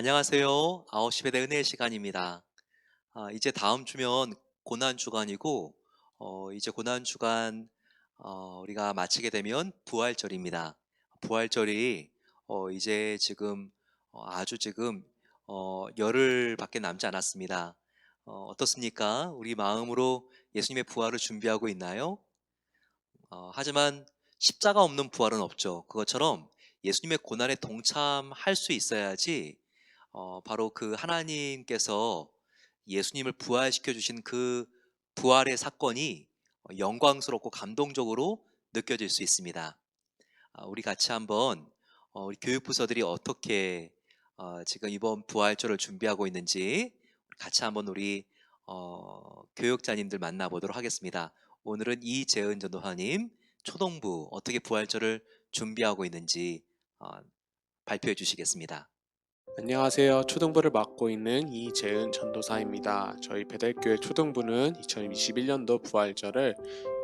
안녕하세요. 9시 배대 은혜의 시간입니다. 아, 이제 다음 주면 고난 주간이고, 어, 이제 고난 주간 어, 우리가 마치게 되면 부활절입니다. 부활절이 어, 이제 지금 어, 아주 지금 어, 열흘밖에 남지 않았습니다. 어, 어떻습니까? 우리 마음으로 예수님의 부활을 준비하고 있나요? 어, 하지만 십자가 없는 부활은 없죠. 그것처럼 예수님의 고난에 동참할 수 있어야지 어, 바로 그 하나님께서 예수님을 부활시켜 주신 그 부활의 사건이 어, 영광스럽고 감동적으로 느껴질 수 있습니다. 아, 우리 같이 한번 어, 우리 교육부서들이 어떻게 어, 지금 이번 부활절을 준비하고 있는지 같이 한번 우리 어, 교육자님들 만나보도록 하겠습니다. 오늘은 이재은 전도사님 초동부 어떻게 부활절을 준비하고 있는지 어, 발표해 주시겠습니다. 안녕하세요. 초등부를 맡고 있는 이재은 전도사입니다. 저희 배달교회 초등부는 2021년도 부활절을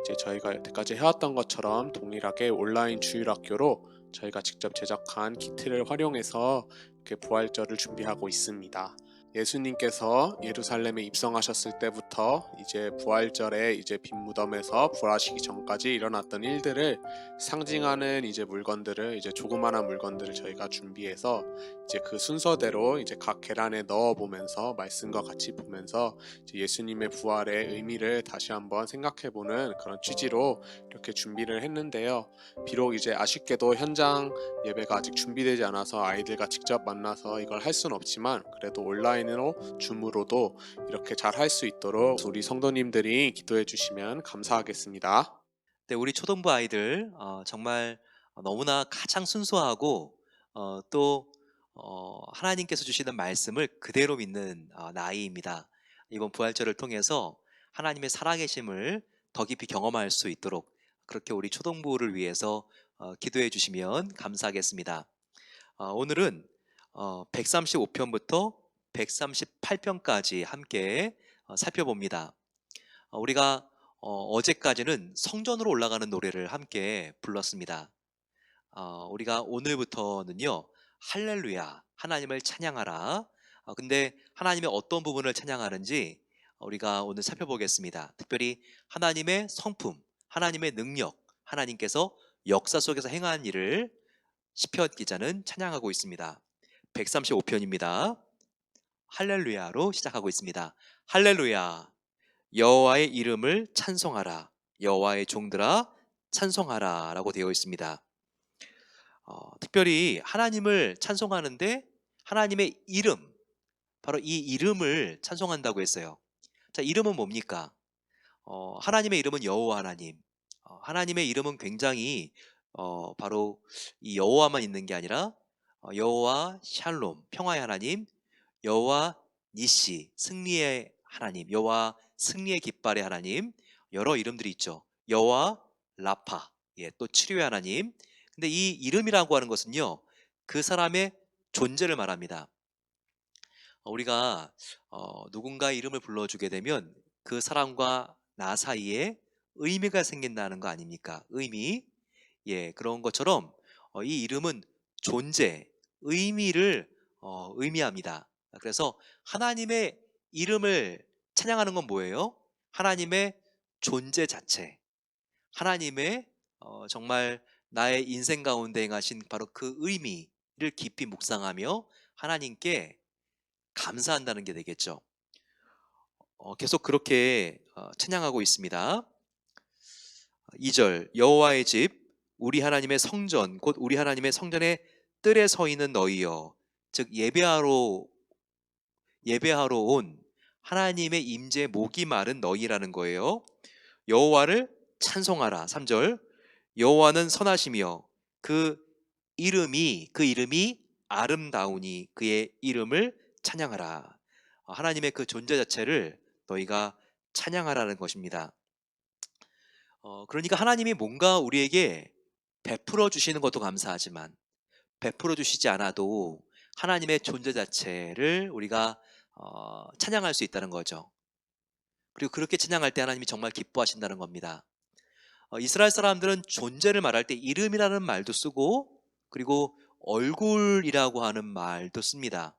이제 저희가 여태까지 해왔던 것처럼 동일하게 온라인 주일학교로 저희가 직접 제작한 키트를 활용해서 이렇게 부활절을 준비하고 있습니다. 예수님께서 예루살렘에 입성하셨을 때부터 이제 부활절에 이제 빈 무덤에서 부활하시기 전까지 일어났던 일들을 상징하는 이제 물건들을 이제 조그마한 물건들을 저희가 준비해서 이제 그 순서대로 이제 각 계란에 넣어 보면서 말씀과 같이 보면서 예수님의 부활의 의미를 다시 한번 생각해 보는 그런 취지로 이렇게 준비를 했는데요. 비록 이제 아쉽게도 현장 예배가 아직 준비되지 않아서 아이들과 직접 만나서 이걸 할 수는 없지만 그래도 온라인 으로 줌으로도 이렇게 잘 할 수 있도록 우리 성도님들이 기도해 주시면 감사하겠습니다. 네, 우리 초등부 아이들 어, 정말 너무나 가장 순수하고 어, 또 어, 하나님께서 주시는 말씀을 그대로 믿는 어, 나이입니다. 이번 부활절을 통해서 하나님의 살아계심을 더 깊이 경험할 수 있도록 그렇게 우리 초등부를 위해서 어, 기도해 주시면 감사하겠습니다. 어, 오늘은 어, 135편부터 138편까지 함께 어, 살펴봅니다. 어, 우리가 어, 제까지는 성전으로 올라가는 노래를 함께 불렀습니다. 어, 우리가 오늘부터는요, 할렐루야, 하나님을 찬양하라. 어, 근데 하나님의 어떤 부분을 찬양하는지 우리가 오늘 살펴보겠습니다. 특별히 하나님의 성품, 하나님의 능력, 하나님께서 역사 속에서 행한 일을 시편 기자는 찬양하고 있습니다. 135편입니다. 할렐루야로 시작하고 있습니다. 할렐루야. 여호와의 이름을 찬송하라. 여호와의 종들아 찬송하라라고 되어 있습니다. 어, 특별히 하나님을 찬송하는데 하나님의 이름, 바로 이 이름을 찬송한다고 했어요. 자, 이름은 뭡니까? 어, 하나님의 이름은 여호와 하나님. 어, 하나님의 이름은 굉장히 어, 바로 이 여호와만 있는 게 아니라 어, 여호와 샬롬, 평화의 하나님, 여호와 니시, 승리의 하나님, 여호와 승리의 깃발의 하나님, 여러 이름들이 있죠. 여호와 라파, 예, 또 치료의 하나님. 근데 이 이름이라고 하는 것은요, 그 사람의 존재를 말합니다. 어, 우리가 어, 누군가 이름을 불러주게 되면 그 사람과 나 사이에 의미가 생긴다는 거 아닙니까? 의미. 예, 그런 것처럼 어, 이 이름은 존재, 의미를 어, 의미합니다. 그래서 하나님의 이름을 찬양하는 건 뭐예요? 하나님의 존재 자체. 하나님의 어, 정말 나의 인생 가운데 행하신 바로 그 의미를 깊이 묵상하며 하나님께 감사한다는 게 되겠죠. 어, 계속 그렇게 어, 찬양하고 있습니다. 2절 여호와의 집 우리 하나님의 성전 곧 우리 하나님의 성전의 뜰에 서 있는 너희여 즉 예배하러 예배하러 온 하나님의 임재 목이 마른 너희라는 거예요. 여호와를 찬송하라. 3절. 여호와는 선하시며 그 이름이 그 이름이 아름다우니 그의 이름을 찬양하라. 하나님의 그 존재 자체를 너희가 찬양하라는 것입니다. 어, 그러니까 하나님이 뭔가 우리에게 베풀어 주시는 것도 감사하지만 베풀어 주시지 않아도 하나님의 존재 자체를 우리가 어, 찬양할 수 있다는 거죠. 그리고 그렇게 찬양할 때 하나님이 정말 기뻐하신다는 겁니다. 어, 이스라엘 사람들은 존재를 말할 때 이름이라는 말도 쓰고 그리고 얼굴이라고 하는 말도 씁니다.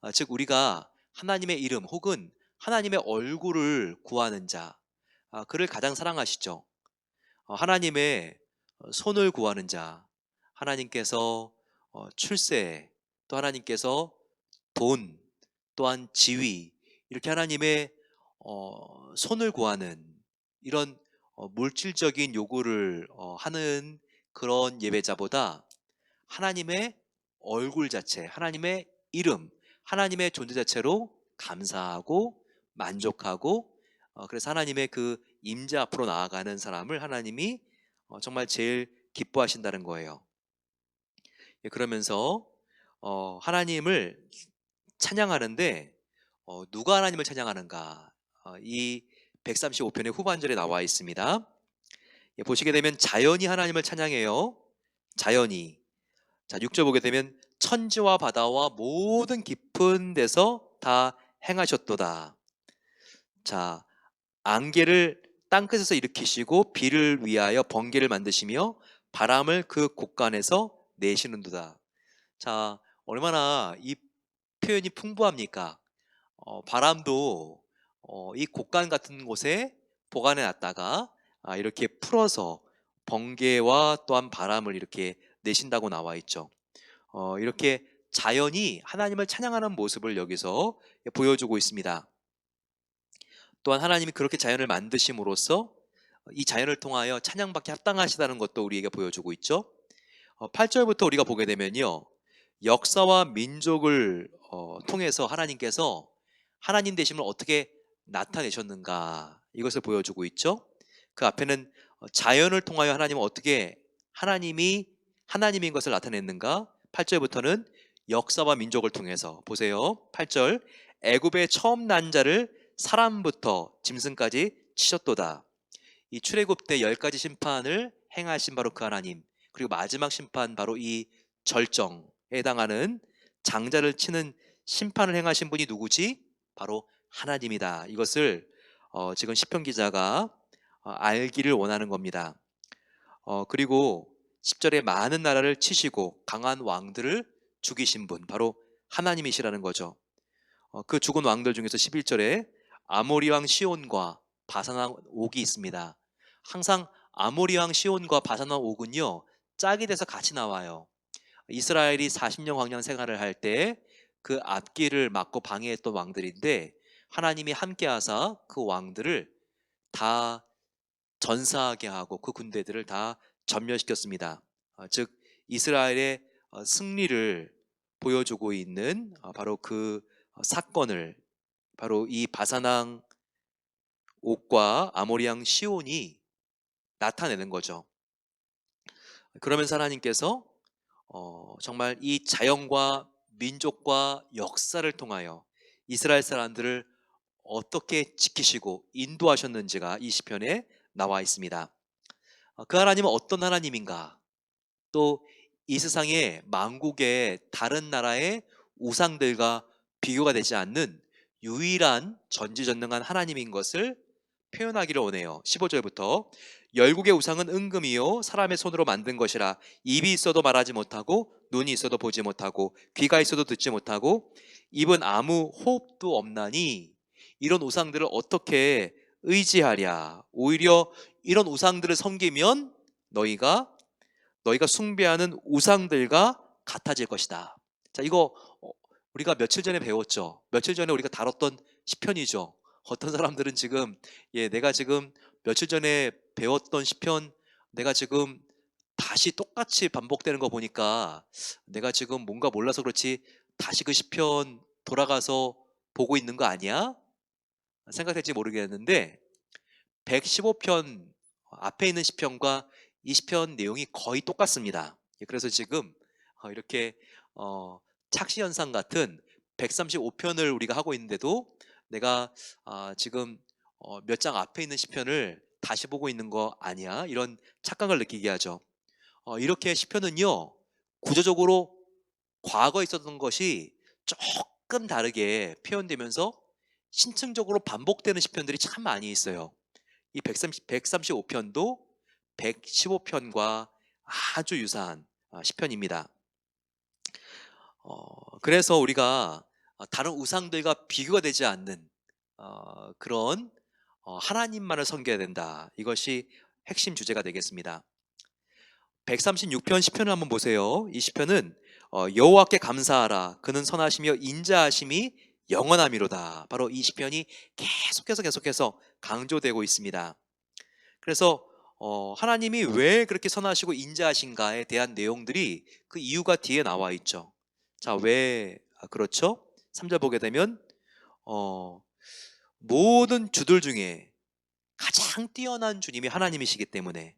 아, 즉 우리가 하나님의 이름 혹은 하나님의 얼굴을 구하는 자, 아, 그를 가장 사랑하시죠. 어, 하나님의 어, 손을 구하는 자, 하나님께서 어, 출세, 또 하나님께서 돈, 또한 지위, 이렇게 하나님의 어, 손을 구하는 이런 어, 물질적인 요구를 어, 하는 그런 예배자보다 하나님의 얼굴 자체, 하나님의 이름, 하나님의 존재 자체로 감사하고 만족하고 어, 그래서 하나님의 그 임재 앞으로 나아가는 사람을 하나님이 어, 정말 제일 기뻐하신다는 거예요. 예, 그러면서 어, 하나님을 찬양하는데 어, 누가 하나님을 찬양하는가? 어, 이 135편의 후반절에 나와 있습니다. 예, 보시게 되면 자연이 하나님을 찬양해요. 자연이. 자, 6절 보게 되면 천지와 바다와 모든 깊은 데서 다 행하셨도다. 자, 안개를 땅끝에서 일으키시고 비를 위하여 번개를 만드시며 바람을 그 곳간에서 내시는도다. 자, 얼마나 이 표현이 풍부합니까? 어, 바람도 어, 이 곳간 같은 곳에 보관해 놨다가 아, 이렇게 풀어서 번개와 또한 바람을 이렇게 내신다고 나와 있죠. 어, 이렇게 자연이 하나님을 찬양하는 모습을 여기서 보여주고 있습니다. 또한 하나님이 그렇게 자연을 만드심으로써 이 자연을 통하여 찬양받기 합당하시다는 것도 우리에게 보여주고 있죠. 어, 8절부터 우리가 보게 되면요. 역사와 민족을 어, 통해서 하나님께서 하나님 되심을 어떻게 나타내셨는가 이것을 보여주고 있죠. 그 앞에는 어, 자연을 통하여 하나님은 어떻게 하나님이 하나님인 것을 나타냈는가? 8절부터는 역사와 민족을 통해서 보세요. 8절 애굽의 처음 난 자를 사람부터 짐승까지 치셨도다. 이 출애굽 때 열 가지 심판을 행하신 바로 그 하나님 그리고 마지막 심판 바로 이 절정에 해당하는 장자를 치는 심판을 행하신 분이 누구지? 바로 하나님이다. 이것을 어, 지금 시편 기자가 어, 알기를 원하는 겁니다. 어, 그리고 10절에 많은 나라를 치시고 강한 왕들을 죽이신 분 바로 하나님이시라는 거죠. 어, 그 죽은 왕들 중에서 11절에 아모리 왕 시온과 바산 왕 옥이 있습니다. 항상 아모리 왕 시온과 바산 왕 옥은요 짝이 돼서 같이 나와요. 이스라엘이 40년 광양 생활을 할 때 그 앞길을 막고 방해했던 왕들인데 하나님이 함께하사 그 왕들을 다 전사하게 하고 그 군대들을 다 전멸시켰습니다. 어, 즉 이스라엘의 어, 승리를 보여주고 있는 어, 바로 그 어, 사건을 바로 이 바사낭 옥과 아모리양 시온이 나타내는 거죠. 그러면서 하나님께서 어, 정말 이 자연과 민족과 역사를 통하여 이스라엘 사람들을 어떻게 지키시고 인도하셨는지가 이 시편에 나와 있습니다. 어, 그 하나님은 어떤 하나님인가? 또 이 세상의 만국의 다른 나라의 우상들과 비교가 되지 않는 유일한 전지전능한 하나님인 것을 표현하기를 원해요. 15절부터 열국의 우상은 은금이요 사람의 손으로 만든 것이라 입이 있어도 말하지 못하고 눈이 있어도 보지 못하고 귀가 있어도 듣지 못하고 입은 아무 호흡도 없나니 이런 우상들을 어떻게 의지하랴 오히려 이런 우상들을 섬기면 너희가 너희가 숭배하는 우상들과 같아질 것이다. 자, 이거 어, 우리가 며칠 전에 배웠죠. 며칠 전에 우리가 다뤘던 시편이죠. 어떤 사람들은 지금 예, 내가 지금 며칠 전에 배웠던 시편 내가 지금 다시 똑같이 반복되는 거 보니까 내가 지금 뭔가 몰라서 그렇지 다시 그 시편 돌아가서 보고 있는 거 아니야? 생각할지 모르겠는데 115편 앞에 있는 시편과 이 시편 내용이 거의 똑같습니다. 예, 그래서 지금 어, 이렇게 어, 착시 현상 같은 135편을 우리가 하고 있는데도 내가 아, 지금 어, 몇 장 앞에 있는 시편을 다시 보고 있는 거 아니야? 이런 착각을 느끼게 하죠. 어, 이렇게 시편은요 구조적으로 과거에 있었던 것이 조금 다르게 표현되면서 신층적으로 반복되는 시편들이 참 많이 있어요. 이 130, 135편도 115편과 아주 유사한 아, 시편입니다. 어, 그래서 우리가 어, 다른 우상들과 비교가 되지 않는 어, 그런 어, 하나님만을 섬겨야 된다. 이것이 핵심 주제가 되겠습니다. 136편 시편을 한번 보세요. 이 시편은 어, 여호와께 감사하라. 그는 선하시며 인자하심이 영원함이로다. 바로 이 시편이 계속해서 계속해서 강조되고 있습니다. 그래서 어, 하나님이 왜 그렇게 선하시고 인자하신가에 대한 내용들이 그 이유가 뒤에 나와 있죠. 자, 왜 아, 그렇죠? 3절 보게 되면 어, 모든 주들 중에 가장 뛰어난 주님이 하나님이시기 때문에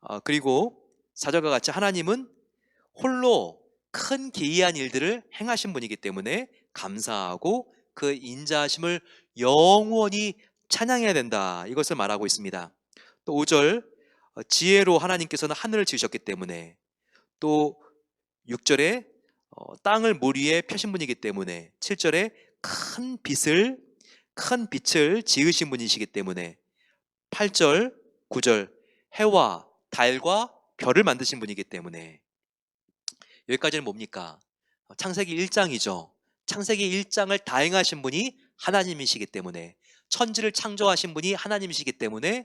어, 그리고 사절과 같이 하나님은 홀로 큰 기이한 일들을 행하신 분이기 때문에 감사하고 그 인자하심을 영원히 찬양해야 된다. 이것을 말하고 있습니다. 또 5절 어, 지혜로 하나님께서는 하늘을 지으셨기 때문에 또 6절에 어, 땅을 물 위에 펴신 분이기 때문에 7절에 큰 빛을 큰 빛을 지으신 분이시기 때문에 8절, 9절 해와 달과 별을 만드신 분이기 때문에 여기까지는 뭡니까? 어, 창세기 1장이죠. 창세기 1장을 다 행하신 분이 하나님이시기 때문에 천지를 창조하신 분이 하나님이시기 때문에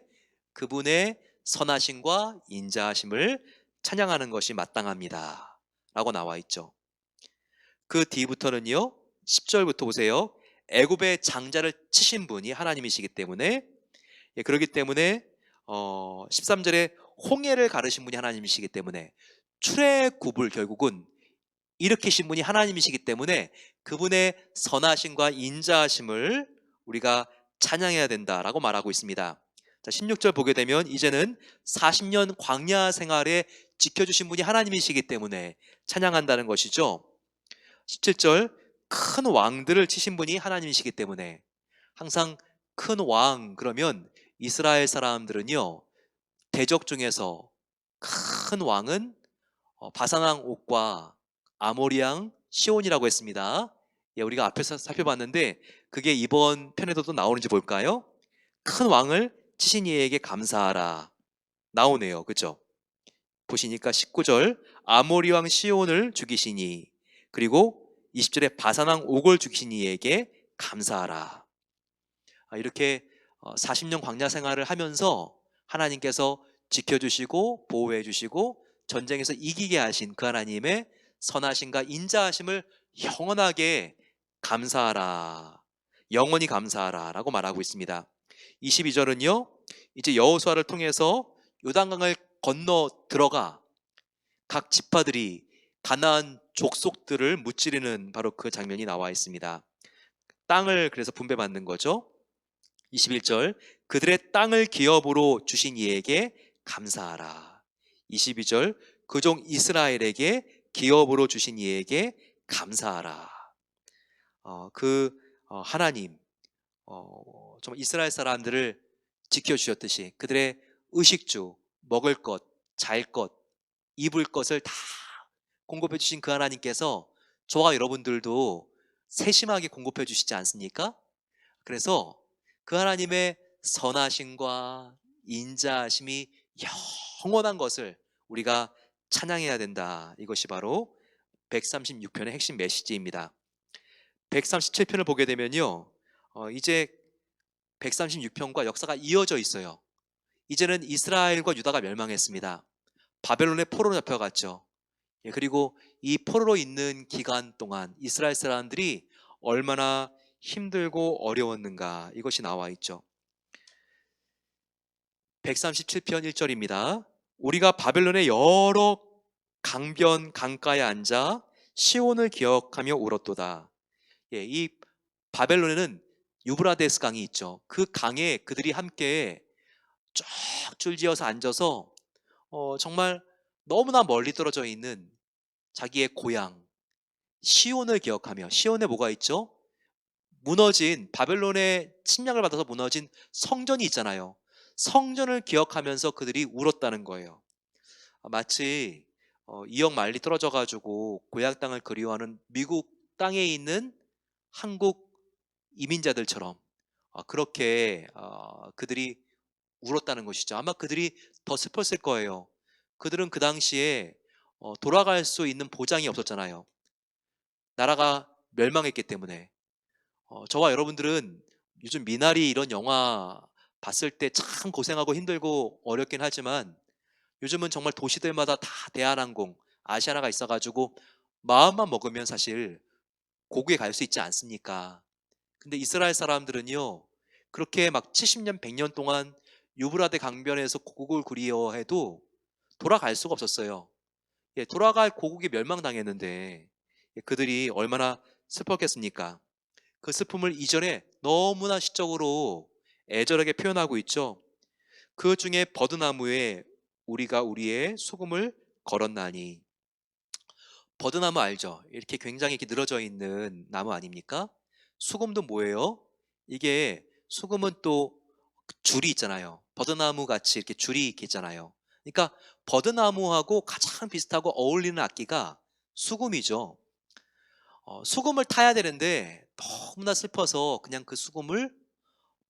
그분의 선하심과 인자하심을 찬양하는 것이 마땅합니다. 라고 나와 있죠. 그 뒤부터는요. 10절부터 보세요. 애굽의 장자를 치신 분이 하나님이시기 때문에 예, 그렇기 때문에 어, 13절에 홍해를 가르신 분이 하나님이시기 때문에 출애굽을 결국은 일으키신 분이 하나님이시기 때문에 그분의 선하심과 인자하심을 우리가 찬양해야 된다라고 말하고 있습니다. 자, 16절 보게 되면 이제는 40년 광야 생활에 지켜주신 분이 하나님이시기 때문에 찬양한다는 것이죠. 17절 큰 왕들을 치신 분이 하나님이시기 때문에 항상 큰 왕 그러면 이스라엘 사람들은요 대적 중에서 큰 왕은 어, 바산왕 옥과 아모리왕 시온이라고 했습니다. 예, 우리가 앞에서 살펴봤는데 그게 이번 편에서도 나오는지 볼까요? 큰 왕을 치신 이에게 감사하라 나오네요. 그죠? 보시니까 19절 아모리 왕 시온을 죽이시니 그리고 20절에 바산왕 옥을 죽이신 이에게 감사하라. 아, 이렇게 40년 광야 생활을 하면서 하나님께서 지켜주시고 보호해 주시고 전쟁에서 이기게 하신 그 하나님의 선하심과 인자하심을 영원하게 감사하라. 영원히 감사하라. 라고 말하고 있습니다. 22절은요, 이제 여호수아를 통해서 요단강을 건너 들어가 각 지파들이 가나안 족속들을 무찌르는 바로 그 장면이 나와 있습니다. 땅을 그래서 분배받는 거죠. 21절 그들의 땅을 기업으로 주신 이에게 감사하라. 22절 그 종 이스라엘에게 기업으로 주신 이에게 감사하라. 어, 그 어, 하나님 어, 정말 이스라엘 사람들을 지켜 주셨듯이 그들의 의식주, 먹을 것, 잘 것, 입을 것을 다 공급해 주신 그 하나님께서 저와 여러분들도 세심하게 공급해 주시지 않습니까? 그래서 그 하나님의 선하심과 인자하심이 영원한 것을 우리가 찬양해야 된다. 이것이 바로 136편의 핵심 메시지입니다. 137편을 보게 되면요. 어, 이제 136편과 역사가 이어져 있어요. 이제는 이스라엘과 유다가 멸망했습니다. 바벨론의 포로로 잡혀갔죠. 예, 그리고 이 포로로 있는 기간 동안 이스라엘 사람들이 얼마나 힘들고 어려웠는가 이것이 나와 있죠. 137편 1절입니다. 우리가 바벨론의 여러 강변 강가에 앉아 시온을 기억하며 울었도다. 예, 이 바벨론에는 유브라데스 강이 있죠. 그 강에 그들이 함께 쫙 줄지어서 앉아서 어, 정말 너무나 멀리 떨어져 있는 자기의 고향 시온을 기억하며 시온에 뭐가 있죠? 무너진 바벨론의 침략을 받아서 무너진 성전이 있잖아요. 성전을 기억하면서 그들이 울었다는 거예요. 마치 어, 2억 마일리 떨어져 가지고 고향 땅을 그리워하는 미국 땅에 있는 한국 이민자들처럼 어, 그렇게 어, 그들이 울었다는 것이죠. 아마 그들이 더 슬펐을 거예요. 그들은 그 당시에 어, 돌아갈 수 있는 보장이 없었잖아요. 나라가 멸망했기 때문에 어, 저와 여러분들은 요즘 미나리 이런 영화 봤을 때 참 고생하고 힘들고 어렵긴 하지만 요즘은 정말 도시들마다 다 대한항공, 아시아나가 있어가지고 마음만 먹으면 사실 고국에 갈 수 있지 않습니까? 근데 이스라엘 사람들은요 그렇게 막 70년, 100년 동안 유브라데 강변에서 고국을 그리워해도 돌아갈 수가 없었어요. 예, 돌아갈 고국이 멸망당했는데 예, 그들이 얼마나 슬펐겠습니까? 그 슬픔을 이전에 너무나 시적으로 애절하게 표현하고 있죠. 그 중에 버드나무에 우리가 우리의 수금을 걸었나니 버드나무 알죠? 이렇게 굉장히 이렇게 늘어져 있는 나무 아닙니까? 수금도 뭐예요? 이게 수금은 또 줄이 있잖아요. 버드나무 같이 이렇게 줄이 있잖아요. 그러니까 버드나무하고 가장 비슷하고 어울리는 악기가 수금이죠. 어, 수금을 타야 되는데 너무나 슬퍼서 그냥 그 수금을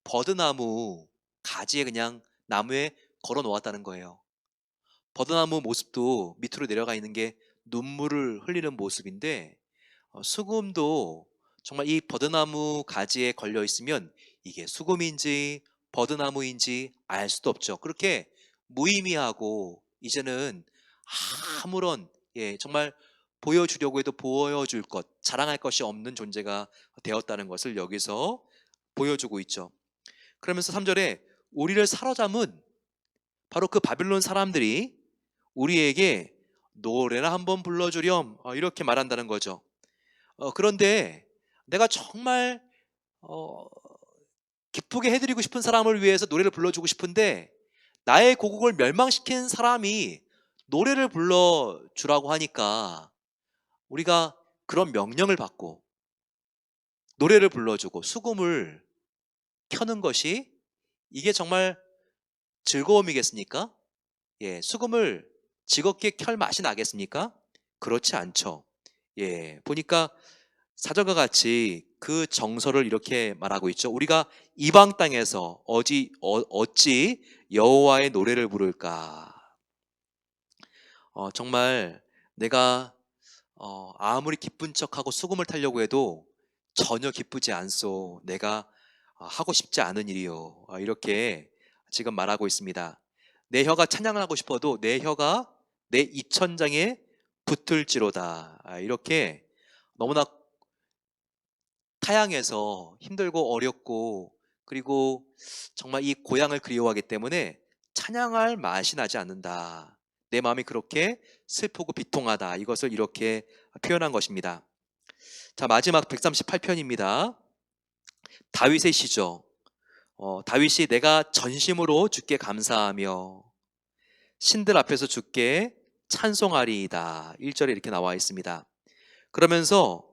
버드나무 가지에 그냥 나무에 걸어 놓았다는 거예요. 버드나무 모습도 밑으로 내려가 있는 게 눈물을 흘리는 모습인데 어, 수금도 정말 이 버드나무 가지에 걸려 있으면 이게 수금인지 버드나무인지 알 수도 없죠. 그렇게 무의미하고 이제는 아무런 예 정말 보여주려고 해도 보여줄 것, 자랑할 것이 없는 존재가 되었다는 것을 여기서 보여주고 있죠. 그러면서 3절에 우리를 사로잡은 바로 그 바빌론 사람들이 우리에게 노래나 한번 불러주렴 어, 이렇게 말한다는 거죠. 어, 그런데 내가 정말 어, 기쁘게 해드리고 싶은 사람을 위해서 노래를 불러주고 싶은데 나의 고국을 멸망시킨 사람이 노래를 불러 주라고 하니까 우리가 그런 명령을 받고 노래를 불러주고 수금을 켜는 것이 이게 정말 즐거움이겠습니까? 예, 수금을 즐겁게 켤 맛이 나겠습니까? 그렇지 않죠. 예, 보니까 사절과 같이 그 정서를 이렇게 말하고 있죠. 우리가 이방 땅에서 어지 어, 어찌 여호와의 노래를 부를까? 어, 정말 내가 어, 아무리 기쁜 척하고 수금을 타려고 해도 전혀 기쁘지 않소. 내가 어, 하고 싶지 않은 일이요. 어, 이렇게 지금 말하고 있습니다. 내 혀가 찬양을 하고 싶어도 내 혀가 내 입천장에 붙을지로다. 아, 이렇게 너무나 타향해서 힘들고 어렵고 그리고 정말 이 고향을 그리워하기 때문에 찬양할 맛이 나지 않는다. 내 마음이 그렇게 슬프고 비통하다. 이것을 이렇게 표현한 것입니다. 자, 마지막 138편입니다. 다윗의 시죠. 어, 다윗이 내가 전심으로 주께 감사하며 신들 앞에서 주께 찬송하리이다. 1절에 이렇게 나와 있습니다. 그러면서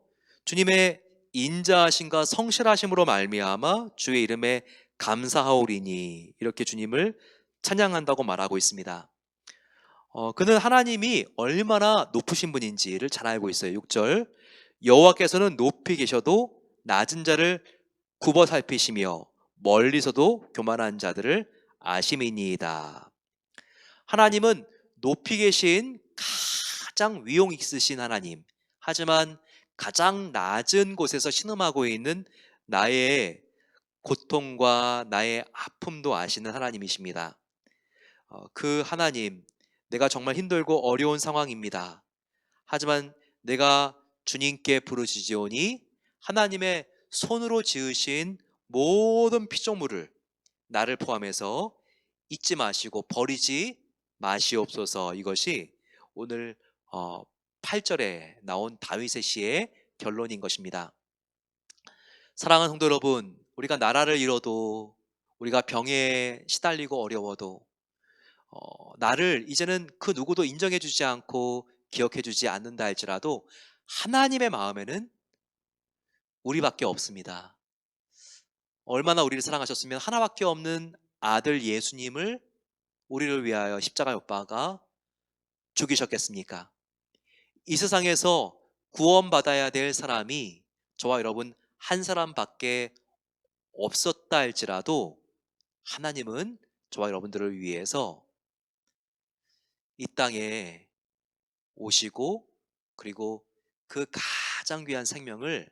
주님의 인자하심과 성실하심으로 말미암아 주의 이름에 감사하오리니 이렇게 주님을 찬양한다고 말하고 있습니다. 어, 그는 하나님이 얼마나 높으신 분인지를 잘 알고 있어요. 6절 여호와께서는 높이 계셔도 낮은 자를 굽어 살피시며 멀리서도 교만한 자들을 아심이니이다. 하나님은 높이 계신 가장 위용 있으신 하나님. 하지만 가장 낮은 곳에서 신음하고 있는 나의 고통과 나의 아픔도 아시는 하나님이십니다. 어, 그 하나님, 내가 정말 힘들고 어려운 상황입니다. 하지만 내가 주님께 부르짖으오니 하나님의 손으로 지으신 모든 피조물을 나를 포함해서 잊지 마시고 버리지 마시옵소서 이것이 오늘 어, 8절에 나온 다윗의 시의 결론인 것입니다. 사랑하는 성도 여러분, 우리가 나라를 잃어도 우리가 병에 시달리고 어려워도 어, 나를 이제는 그 누구도 인정해 주지 않고 기억해 주지 않는다 할지라도 하나님의 마음에는 우리밖에 없습니다. 얼마나 우리를 사랑하셨으면 하나밖에 없는 아들 예수님을 우리를 위하여 못 박아 죽이셨겠습니까? 이 세상에서 구원받아야 될 사람이 저와 여러분 한 사람밖에 없었다 할지라도 하나님은 저와 여러분들을 위해서 이 땅에 오시고 그리고 그 가장 귀한 생명을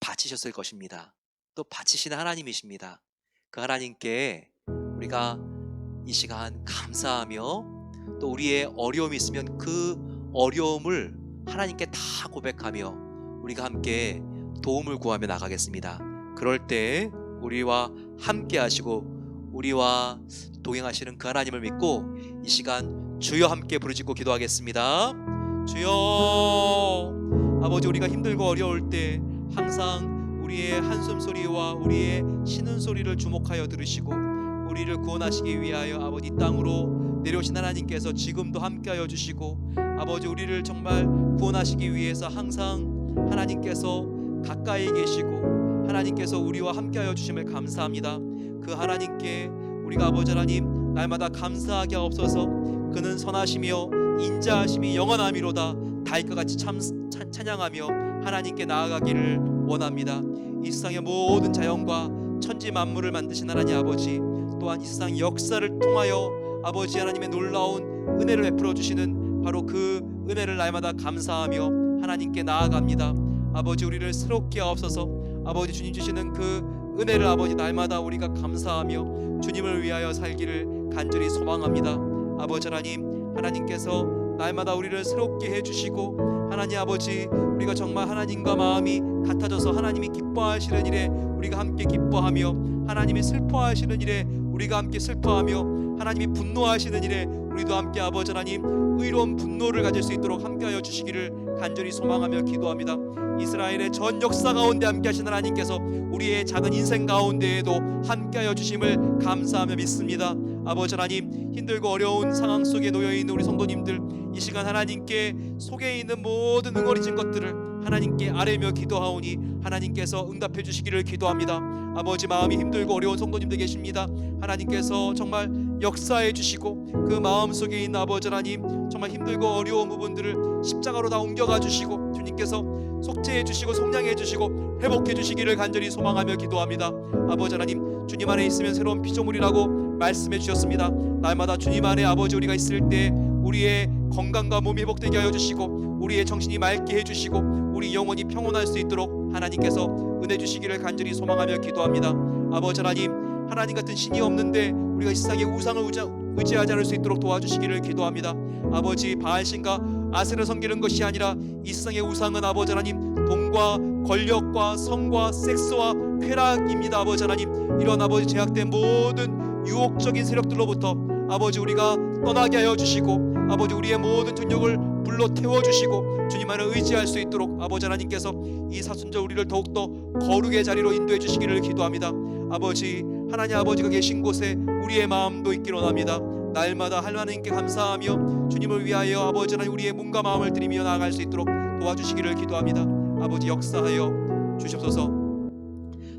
바치셨을 것입니다. 또 바치시는 하나님이십니다. 그 하나님께 우리가 이 시간 감사하며 또 우리의 어려움이 있으면 그 어려움을 하나님께 다 고백하며 우리가 함께 도움을 구하며 나가겠습니다. 그럴 때 우리와 함께 하시고 우리와 동행하시는 그 하나님을 믿고 이 시간 주여 함께 부르짖고 기도하겠습니다. 주여 아버지 우리가 힘들고 어려울 때 항상 우리의 한숨 소리와 우리의 쉬는 소리를 주목하여 들으시고 우리를 구원하시기 위하여 아버지 이 땅으로 내려오신 하나님께서 지금도 함께하여 주시고 아버지 우리를 정말 구원하시기 위해서 항상 하나님께서 가까이 계시고 하나님께서 우리와 함께하여 주심을 감사합니다. 그 하나님께 우리가 아버지 하나님 날마다 감사하게 하옵소서. 그는 선하시며 인자하심이 영원함이로다. 다윗과 같이 참 찬- 찬양하며 하나님께 나아가기를 원합니다. 이 세상의 모든 자연과 천지 만물을 만드신 하나님 아버지 또한 이 세상 역사를 통하여 아버지 하나님의 놀라운 은혜를 베풀어 주시는 바로 그 은혜를 날마다 감사하며 하나님께 나아갑니다. 아버지 우리를 새롭게 하옵소서. 아버지 주님 주시는 그 은혜를 아버지 날마다 우리가 감사하며 주님을 위하여 살기를 간절히 소망합니다. 아버지 하나님 하나님께서 날마다 우리를 새롭게 해 주시고 하나님 아버지 우리가 정말 하나님과 마음이 같아져서 하나님이 기뻐하시는 일에 우리가 함께 기뻐하며 하나님이 슬퍼하시는 일에 우리가 함께 슬퍼하며 하나님이 분노하시는 일에 우리도 함께 아버지 하나님 의로운 분노를 가질 수 있도록 함께하여 주시기를 간절히 소망하며 기도합니다. 이스라엘의 전 역사 가운데 함께하신 하나님께서 우리의 작은 인생 가운데에도 함께하여 주심을 감사하며 믿습니다. 아버지 하나님 힘들고 어려운 상황 속에 놓여 있는 우리 성도님들 이 시간 하나님께 속에 있는 모든 응어리진 것들을 하나님께 아뢰며 기도하오니 하나님께서 응답해 주시기를 기도합니다. 아버지 마음이 힘들고 어려운 성도님들 계십니다. 하나님께서 정말 역사해 주시고 그 마음 속에 있는 아버지 하나님 정말 힘들고 어려운 부분들을 십자가로 다 옮겨가 주시고 주님께서 속죄해 주시고 속량해 주시고 회복해 주시기를 간절히 소망하며 기도합니다. 아버지 하나님 주님 안에 있으면 새로운 피조물이라고 말씀해 주셨습니다. 날마다 주님 안에 아버지 우리가 있을 때 우리의 건강과 몸이 회복되게 하여 주시고 우리의 정신이 맑게 해 주시고 우리 영혼이 평온할 수 있도록 하나님께서 은혜 주시기를 간절히 소망하며 기도합니다. 아버지 하나님 하나님 같은 신이 없는데 우리가 이 세상의 우상을 의지- 의지하지 않을 수 있도록 도와주시기를 기도합니다. 아버지 바알신과 아세를 섬기는 것이 아니라 이 세상의 우상은 아버지 하나님 돈과 권력과 성과 섹스와 쾌락입니다. 아버지 하나님 이런 아버지 제약된 모든 유혹적인 세력들로부터 아버지 우리가 떠나게 하여 주시고 아버지 우리의 모든 등력을 불로 태워 주시고 주님 안에 의지할 수 있도록 아버지 하나님께서 이 사순절 우리를 더욱더 거룩의 자리로 인도해 주시기를 기도합니다. 아버지 하나님 아버지가 계신 곳에 우리의 마음도 있기를 원합니다. 날마다 하나님께 감사하며 주님을 위하여 아버지 하나님 우리의 몸과 마음을 드리며 나아갈 수 있도록 도와주시기를 기도합니다. 아버지 역사하여 주시옵소서.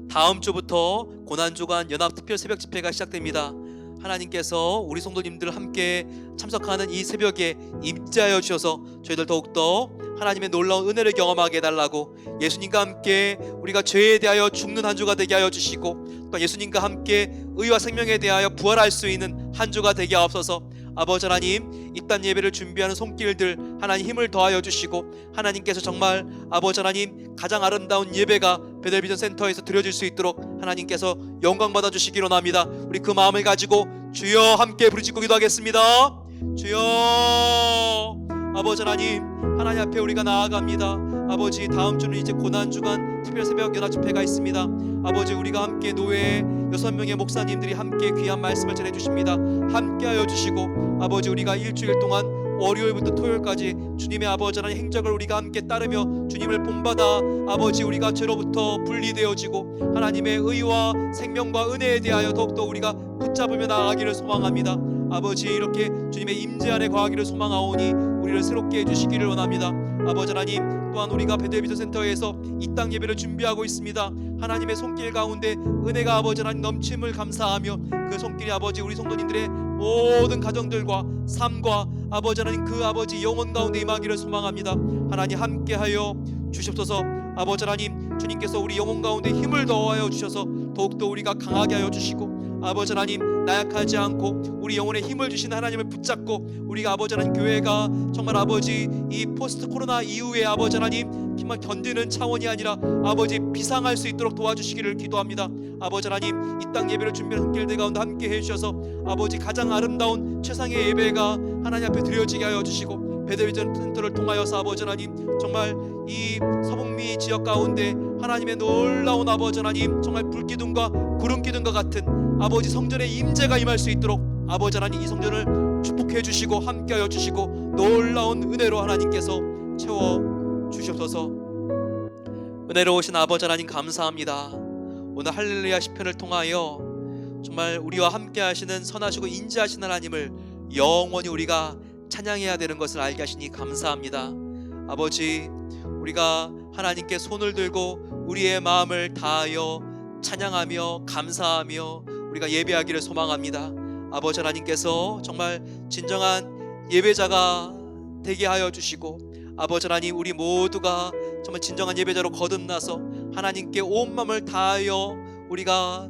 다음 주부터 고난주간 연합 특별 새벽 집회가 시작됩니다. 하나님께서 우리 성도님들 함께 참석하는 이 새벽에 임재하여 주셔서 저희들 더욱더 하나님의 놀라운 은혜를 경험하게 해달라고 예수님과 함께 우리가 죄에 대하여 죽는 한 주가 되게 하여 주시고 또 예수님과 함께 의와 생명에 대하여 부활할 수 있는 한 주가 되게 하옵소서. 아버지 하나님 이딴 예배를 준비하는 손길들 하나님 힘을 더하여 주시고 하나님께서 정말 아버지 하나님 가장 아름다운 예배가 베델비전 센터에서 드려질 수 있도록 하나님께서 영광 받아 주시기로 합니다. 우리 그 마음을 가지고 주여 함께 부르짖고 기도하겠습니다. 주여 아버지 하나님 하나님 앞에 우리가 나아갑니다. 아버지 다음 주는 이제 고난 주간 특별 새벽 연합 집회가 있습니다. 아버지 우리가 함께 노예 여섯 명의 목사님들이 함께 귀한 말씀을 전해 주십니다. 함께하여 주시고 아버지 우리가 일주일 동안 월요일부터 토요일까지 주님의 아버지 하나님 행적을 우리가 함께 따르며 주님을 본받아 아버지 우리가 죄로부터 분리되어지고 하나님의 의와 생명과 은혜에 대하여 더욱더 우리가 붙잡으며 나아가기를 소망합니다. 아버지 이렇게 주님의 임재 안에 거하기를 소망하오니 우리를 새롭게 해주시기를 원합니다. 아버지 하나님 또한 우리가 베델 비전 센터에서 이 땅 예배를 준비하고 있습니다. 하나님의 손길 가운데 은혜가 아버지 하나님 넘침을 감사하며 그 손길이 아버지 우리 성도님들의 모든 가정들과 삶과 아버지 하나님 그 아버지 영혼 가운데 임하기를 소망합니다. 하나님 함께하여 주시옵소서. 아버지 하나님 주님께서 우리 영혼 가운데 힘을 더하여 주셔서 더욱더 우리가 강하게 하여 주시고 아버지 하나님 나약하지 않고 우리 영혼에 힘을 주신 하나님을 붙잡고 우리가 아버지 하나님 교회가 정말 아버지 이 포스트 코로나 이후에 아버지 하나님 정말 견디는 차원이 아니라 아버지 비상할 수 있도록 도와주시기를 기도합니다. 아버지 하나님 이 땅 예배를 준비하는 흑길들 가운데 함께 해주셔서 아버지 가장 아름다운 최상의 예배가 하나님 앞에 드려지게 하여 주시고 베델비전 텐트를 통하여서 아버지 하나님 정말 이 서북미 지역 가운데 하나님의 놀라운 아버지 하나님 정말 불기둥과 구름기둥과 같은 아버지 성전의 임재가 임할 수 있도록 아버지 하나님 이 성전을 축복해 주시고 함께하여 주시고 놀라운 은혜로 하나님께서 채워 주시옵소서 은혜로우신 아버지 하나님 감사합니다. 오늘 할렐루야 시편을 통하여 정말 우리와 함께 하시는 선하시고 인자하신 하나님을 영원히 우리가 찬양해야 되는 것을 알게 하시니 감사합니다. 아버지 우리가 하나님께 손을 들고 우리의 마음을 다하여 찬양하며 감사하며 우리가 예배하기를 소망합니다. 아버지 하나님께서 정말 진정한 예배자가 되게 하여 주시고 아버지 하나님 우리 모두가 정말 진정한 예배자로 거듭나서 하나님께 온 마음을 다하여 우리가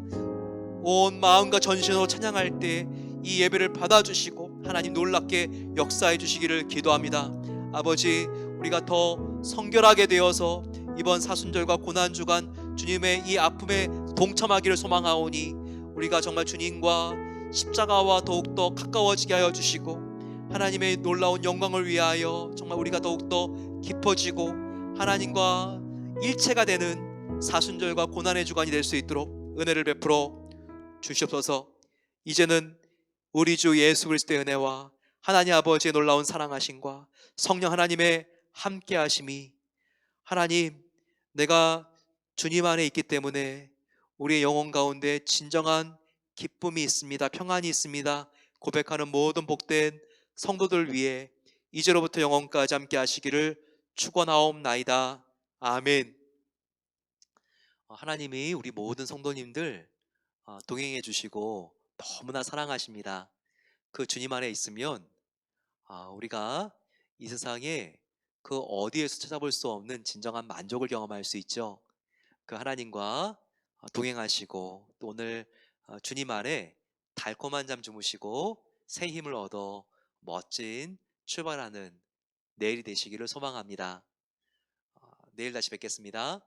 온 마음과 전신으로 찬양할 때 이 예배를 받아 주시고 하나님 놀랍게 역사해 주시기를 기도합니다. 아버지 우리가 더 성결하게 되어서 이번 사순절과 고난 주간 주님의 이 아픔에 동참하기를 소망하오니 우리가 정말 주님과 십자가와 더욱더 가까워지게 하여 주시고 하나님의 놀라운 영광을 위하여 정말 우리가 더욱더 깊어지고 하나님과 일체가 되는 사순절과 고난의 주간이 될 수 있도록 은혜를 베풀어 주시옵소서. 이제는 우리 주 예수 그리스도의 은혜와 하나님 아버지의 놀라운 사랑하심과 성령 하나님의 함께 하심이 하나님 내가 주님 안에 있기 때문에 우리의 영혼 가운데 진정한 기쁨이 있습니다. 평안이 있습니다. 고백하는 모든 복된 성도들 위해 이제로부터 영원까지 함께 하시기를 축원하옵나이다. 아멘. 어, 하나님이 우리 모든 성도님들 어, 동행해 주시고 너무나 사랑하십니다. 그 주님 안에 있으면 아, 우리가 이 세상에 그 어디에서 찾아볼 수 없는 진정한 만족을 경험할 수 있죠. 그 하나님과 어, 동행하시고 또 오늘 어, 주님 안에 달콤한 잠 주무시고 새 힘을 얻어 멋진 출발하는 내일이 되시기를 소망합니다. 어, 내일 다시 뵙겠습니다.